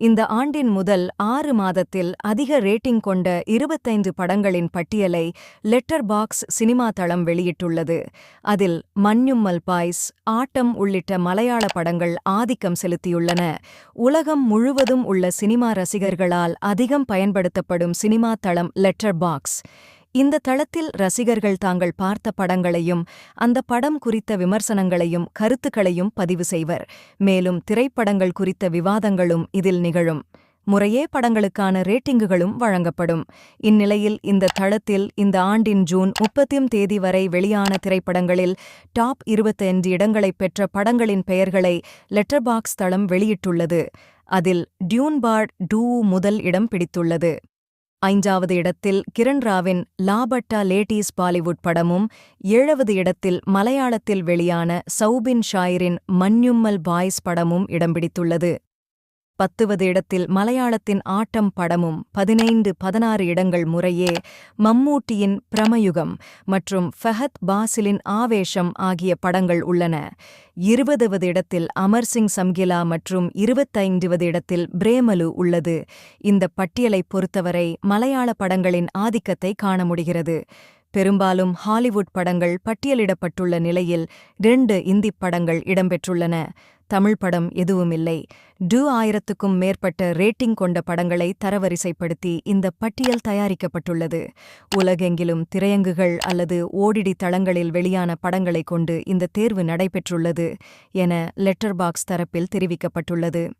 இந்த ஆண்டின் முதல் ஆறு மாதத்தில் அதிக ரேட்டிங் கொண்ட இருபத்தைந்து படங்களின் பட்டியலை லெட்டர் பாக்ஸ் சினிமா தளம் வெளியிட்டுள்ளது. அதில் மண்யும்மல் பாய்ஸ் ஆட்டம் உள்ளிட்ட மலையாள படங்கள் ஆதிக்கம் செலுத்தியுள்ளன. உலகம் முழுவதும் உள்ள சினிமா ரசிகர்களால் அதிகம் பயன்படுத்தப்படும் சினிமா தளம் லெட்டர் பாக்ஸ் இந்த தளத்தில் ரசிகர்கள் தாங்கள் பார்த்த படங்களையும் அந்த படம் குறித்த விமர்சனங்களையும் கருத்துக்களையும் பதிவு செய்வர். மேலும் திரைப்படங்கள் குறித்த விவாதங்களும் இதில் நிகழும். முறையே படங்களுக்கான ரேட்டிங்குகளும் வழங்கப்படும். இந்நிலையில் இந்த தளத்தில் இந்த ஆண்டின் ஜூன் முப்பத்தியும் தேதி வரை வெளியான திரைப்படங்களில் டாப் இருபத்தைந்து இடங்களைப் பெற்ற படங்களின் பெயர்களை லெட்டர் பாக்ஸ் தளம் வெளியிட்டுள்ளது. அதில் டியூன்பார்ட் டூ முதல் இடம் பிடித்துள்ளது. ஐந்தாவது இடத்தில் கிரண் ராவின் லாபட்டா லேட்டீஸ் பாலிவுட் படமும் ஏழாவது இடத்தில் மலையாளத்தில் வெளியான சௌபின் ஷாயிரின் மன்யும்மல் பாய்ஸ் படமும் இடம்பிடித்துள்ளது பத்துவது இடத்தில் மலையாளத்தின் ஆட்டம் படமும் பதினைந்து பதினாறு இடங்கள் முறையே மம்மூட்டியின் பிரமயுகம் மற்றும் ஃபஹத் பாசிலின் ஆவேஷம் ஆகிய படங்கள் உள்ளன. இருபதுவது இடத்தில் அமர் சிங் சம்கிலா மற்றும் இருபத்தைந்துவது இடத்தில் பிரேமலு உள்ளது. இந்த பட்டியலைப் பொறுத்தவரை மலையாள படங்களின் ஆதிக்கத்தை காண முடிகிறது. பெரும்பாலும் ஹாலிவுட் படங்கள் பட்டியலிடப்பட்டுள்ள நிலையில் இரண்டு இந்திப் படங்கள் இடம்பெற்றுள்ளன. தமிழ் படம் எதுவுமில்லை. டூ ஆயிரத்துக்கும் மேற்பட்ட ரேட்டிங் கொண்ட படங்களை தரவரிசைப்படுத்தி இந்த பட்டியல் தயாரிக்கப்பட்டுள்ளது. உலகெங்கிலும் திரையங்குகள் அல்லது ஓடிடி தளங்களில் வெளியான படங்களைக் கொண்டு இந்த தேர்வு நடைபெற்றுள்ளது என லெட்டர் பாக்ஸ் தரப்பில் தெரிவிக்கப்பட்டுள்ளது.